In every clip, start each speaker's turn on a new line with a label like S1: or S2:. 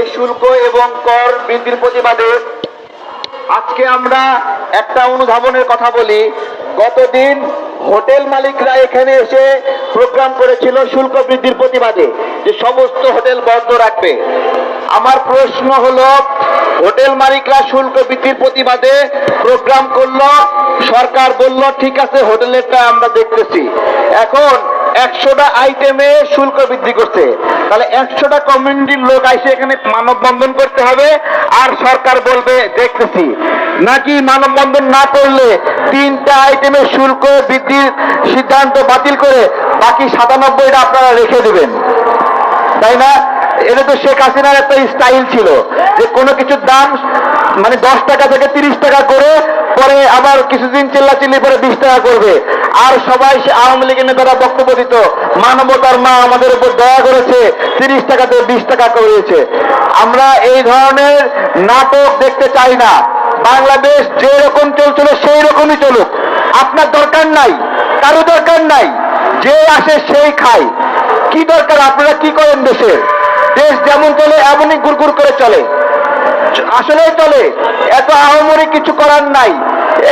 S1: এই শুল্ক এবং কর বৃদ্ধির প্রতিবাদে আজকে আমরা একটা অনুধাবনের কথা বলি। গতদিন হোটেল মালিকরা এখানে এসে প্রোগ্রাম করেছিল শুল্ক বৃদ্ধির প্রতিবাদে যে সমস্ত হোটেল বন্ধ রাখবে। আমার প্রশ্ন হলো, হোটেল মালিকরা শুল্ক বৃদ্ধির প্রতিবাদে প্রোগ্রাম করল, সরকার বলল, ঠিক আছে, হোটেলেরটা আমরা দেখতেছি। এখন একশোটা আইটেমে শুল্ক বৃদ্ধি করছে। তাহলে একশোটা কমিউনিটির লোক আইসে এখানে মানববন্ধন করতে হবে, আর সরকার বলবে, দেখতেছি। নাকি মানববন্ধন না করলে তিনটা আইটেমের শুল্ক বৃদ্ধির সিদ্ধান্ত বাতিল করে বাকি সাতানব্বইটা আপনারা রেখে দেবেন। তাই না? এটা তো শেখ হাসিনার একটা স্টাইল ছিল, যে কোনো কিছুর দাম মানে দশ টাকা থেকে তিরিশ টাকা করে, পরে আবার কিছুদিন চিল্লাচিল্লি পরে বিশ টাকা করবে। আর সবাই আওয়ামী লীগের নেতারা বক্তব্য দিত, মানবতার মা আমাদের উপর দয়া করেছে, তিরিশ টাকাতে বিশ টাকা করেছে আমরা এই ধরনের নাটক দেখতে চাই না। বাংলাদেশ যে রকম চলছিল সেই রকমই চলুক। আপনার দরকার নাই, কারও দরকার নাই। যে আসে সেই খায়। কি দরকার? আপনারা কি করেন দেশে? দেশ যেমন চলে, এমনই গুড়গুড় করে চলে। আসলে চলে। এত আহমরি কিছু করার নাই।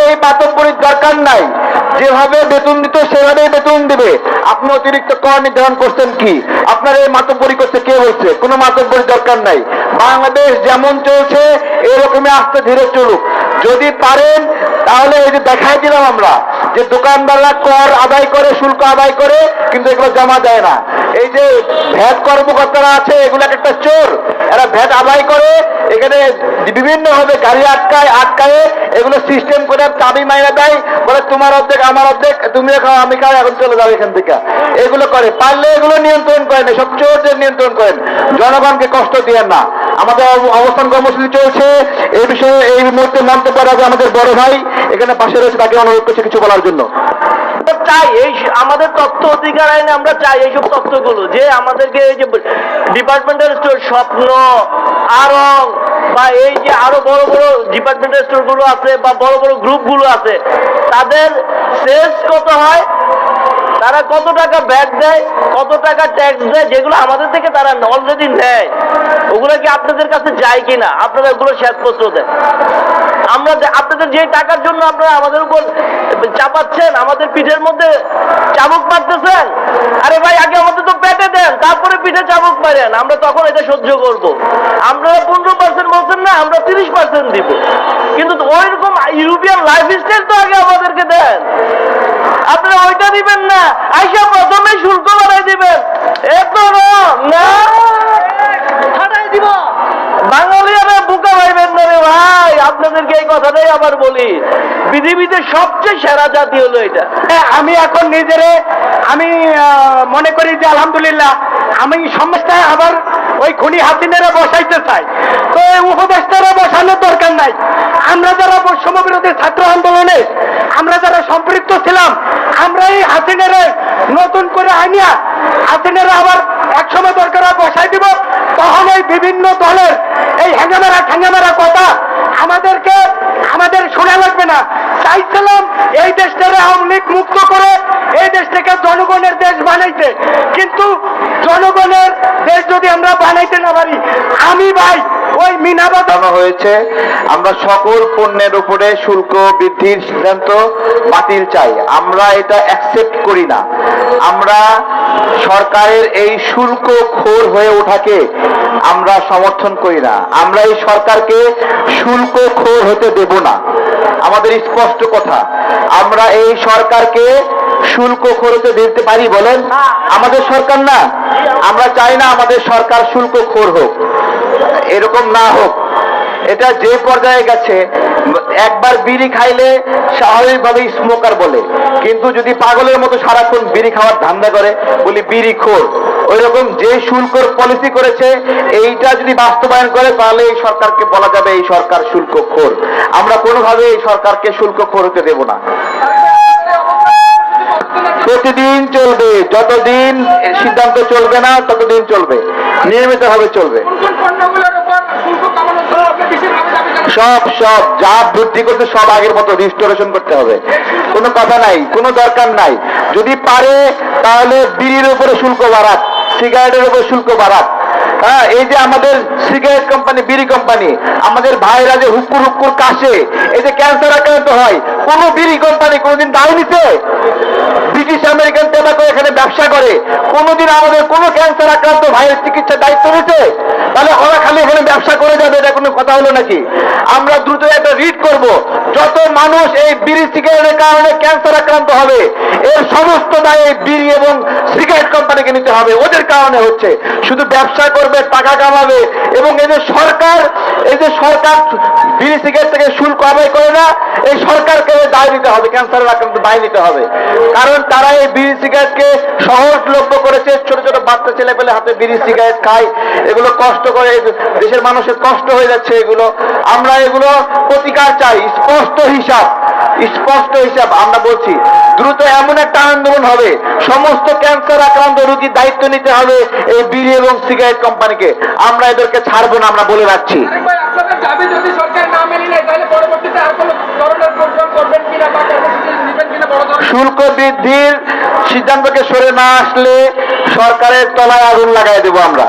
S1: এই বাতব্বরির দরকার নাই। যেভাবে বেতন দিত সেভাবে বেতন দিবে। আপনি অতিরিক্ত কর নির্ধারণ করছেন কি? আপনার এই মাতব্বরি করতে কে বলছে? কোনো মাতব্বরি দরকার নাই। বাংলাদেশ যেমন চলছে, এরকমই আস্তে ধীরে চলুক। যদি পারেন, তাহলে এই যে দেখাই দিলাম আমরা, যে দোকানদাররা কর আদায় করে, শুল্ক আদায় করে, কিন্তু এগুলো জমা দেয় না। এই যে ভ্যাট কর্মকর্তারা আছে এগুলো একটা চোর, এরা ভ্যাট আদায় করে, এখানে বিভিন্ন ভাবে গাড়ি আটকায় আটকায় এগুলো সিস্টেম করে চাবি মাইরা দেয়, বলে তোমার অর্ধেক, আমার অর্ধেক, তুমি খাও, আমি খাও এখন চলে যাও এখান থেকে। এগুলো করে, পারলে এগুলো নিয়ন্ত্রণ করেন সব চোরদের নিয়ন্ত্রণ করেন। জনগণকে কষ্ট দিয়েন না। আমাদের অবস্থান কর্মসূচি চলছে। এই বিষয়ে এই মুহূর্তে নামতে পারে আমাদের বড় ভাই। এখানে পাশে রয়েছে তাকে অনুরোধ করছে কিছু বলার জন্য।
S2: আমরা চাই, এই আমাদের তথ্য অধিকার আইনে আমরা চাই এইসব তথ্যগুলো যে আমাদেরকে এই যে ডিপার্টমেন্টাল স্টোর স্বপ্ন আরং বা এই যে আরও বড় বড় ডিপার্টমেন্টাল স্টোরগুলো আছে, বা বড় বড় গ্রুপগুলো আছে, তাদের সেলস কত হয়? তারা কত টাকা ব্যাট দেয়, কত টাকা ট্যাক্স দেয়, যেগুলো আমাদের থেকে তারা অলরেডি নেয়। ওগুলো কি আপনাদের কাছে যায় কিনা? আপনারা ওগুলো শ্বেতপত্র দেন। আমরা আপনাদের যে টাকার জন্য আপনারা আমাদের উপর চাপাচ্ছেন, আমাদের পিঠের মধ্যে চাবুক মারতেছেন, আরে ভাই, আগে আমাদের তো পেটে দেন, তারপরে পিঠে চাবুক মারেন, আমরা তখন এটা সহ্য করব। আপনারা পনেরো পার্সেন্ট বলছেন না, আমরা তিরিশ পার্সেন্ট দিব। কিন্তু ওই রকম ইউরোপিয়ান লাইফ স্টাইল তো আগে আমাদেরকে দেন। আপনারা ওইটা দিবেন না, আইসা প্রথমে শুল্ক বাড়াই দিবেন এত রং না হাঁটাই দিব বাঙালিরা বুকা পাইবেন না রে ভাই আপনাদেরকে এই কথাটাই আবার বলি। পৃথিবীতে সবচেয়ে সেরা জাতি হলো এটা।
S3: হ্যাঁ, আমি এখন নিজেরে আমি মনে করি যে আলহামদুলিল্লাহ আমি সমস্যায় আবার ওই খুনি হাসিনেরা বসাইতে চাই। তো এই উপদেষ্টারা বসানোর দরকার নাই। আমরা যারা বৈষম্য ছাত্র আন্দোলনে আমরা যারা সম্পৃক্ত ছিলাম আমরা এই হাসিনেরা নতুন করে আনিয়া হাসিনেরা আবার একসময় দরকার বসাই দিব। তখন এই বিভিন্ন দলের এই হ্যাঙ্গামেরা ঠ্যাঙ্গামেরা কথা আমাদেরকে, আমাদের শোনা লাগবে না। চাইছিলাম এই দেশটারে আওয়ামী লীগ মুক্ত করে, এই দেশটাকে জনগণের দেশ বানাইতে। কিন্তু জনগণের দেশ যদি আমরা বানাইতে না পারি আমি ভাই মিনাবাদ
S1: জানানো হয়েছে। আমরা সকল পণ্যের উপরে শুল্ক বৃদ্ধির সিদ্ধান্ত বাতিল চাই। আমরা এটা অ্যাকসেপ্ট করি না। আমরা সরকারের এই শুল্ক খোর হয়ে ওঠাকে আমরা সমর্থন করি না। আমরা এই সরকারকে শুল্ক খোর হতে দেব না। আমাদের স্পষ্ট কথা, আমরা এই সরকারকে শুল্ক খোর হতে দিতে পারি বলেন? আমাদের সরকার না? আমরা চাই না আমাদের সরকার শুল্ক খোর হোক। এরকম না হোক। এটা যে পর্যায়ে গেছে একবার বিড়ি খাইলে স্বাভাবিকভাবে স্মোকার বলে। কিন্তু যদি পাগলের মতো সারাক্ষণ বিড়ি খাওয়ার ধান্দা করে বলি বিড়ি খোর। ওই রকম যে শুল্কর পলিসি করেছে এইটা যদি বাস্তবায়ন করে তাহলে এই সরকারকে বলা যাবে এই সরকার শুল্ক খোর। আমরা কোনোভাবে এই সরকারকে শুল্ক খোর হতে দেব না। প্রতিদিন চলবে, যতদিন সিদ্ধান্ত চলবে না, ততদিন চলবে। নিয়মিত ভাবে চলবে। সব সব, যা বৃদ্ধি করতে সব আগের মতো রিস্টোরেশন করতে হবে। কোনো কথা নাই, কোনো দরকার নাই। যদি পারে, তাহলে বিড়ির উপরে শুল্ক বাড়াক সিগারেটের উপরে শুল্ক বাড়াক। হ্যাঁ এই যে আমাদের সিগারেট কোম্পানি বিড়ি কোম্পানি আমাদের ভাইরা যে হুকুর হুকুর কাশে, এই যে ক্যান্সার আক্রান্ত হয়, কোন বিড়ি কোম্পানি কোনোদিন দায় নিছে? ব্রিটিশ আমেরিকান টেবাকো এখানে ব্যবসা করে, কোনোদিন আমাদের কোনো ক্যান্সার আক্রান্ত ভাইয়ের চিকিৎসার দায়িত্ব নিছে? তাহলে ওরা খালি এখানে ব্যবসা করে যাবে, এটা কোনো কথা হলো নাকি? আমরা দ্রুত একটা রিড করব। যত মানুষ এই বিড়ি, সিগারেটের কারণে ক্যান্সার আক্রান্ত হবে, এর সমস্ত দায় এই বিড়ি এবং সিগারেট কোম্পানিকে নিতে হবে। ওদের কারণে হচ্ছে। শুধু ব্যবসা করবে টাকা কামাবে এবং এই যে সরকার, এই যে সরকার বিড়ি, সিগারেট থেকে শুল্ক আদায় করে না, এই সরকারকে দায় নিতে হবে ক্যান্সারের আক্রান্ত দায় নিতে হবে। কারণ তারা এই বিড়ি, সিগারেটকে সহজলভ্য করেছে, ছোট ছোট বাচ্চা ছেলে পেলে হাতে বিড়ি, সিগারেট খায়। এগুলো কষ্ট করে দেশের মানুষের কষ্ট হয়ে যাচ্ছে এগুলো। আমরা এগুলো প্রতিকার চাই, স্পষ্ট হিসাব স্পষ্ট হিসাব আমরা বলছি। দ্রুত এমন একটা আন্দোলন হবে সমস্ত ক্যান্সার আক্রান্ত রোগীর দায়িত্ব নিতে হবে এই বিড়ি এবং সিগারেট কোম্পানিকে। আমরা এদেরকে ছাড়বো না আমরা বলে রাখছি।
S4: আরেক ভাই আপনাদের দাবি যদি সরকার না মেনে নেয় তাহলে পরবর্তীতে আর কোনো ধরনের প্রোগ্রাম করবেন কিনা বা কর্মসূচি নেবেন কিনা বড়
S1: শুল্ক বৃদ্ধির সিদ্ধান্তকে সরে না আসলে সরকারের তলায় আগুন লাগাই দেবো আমরা।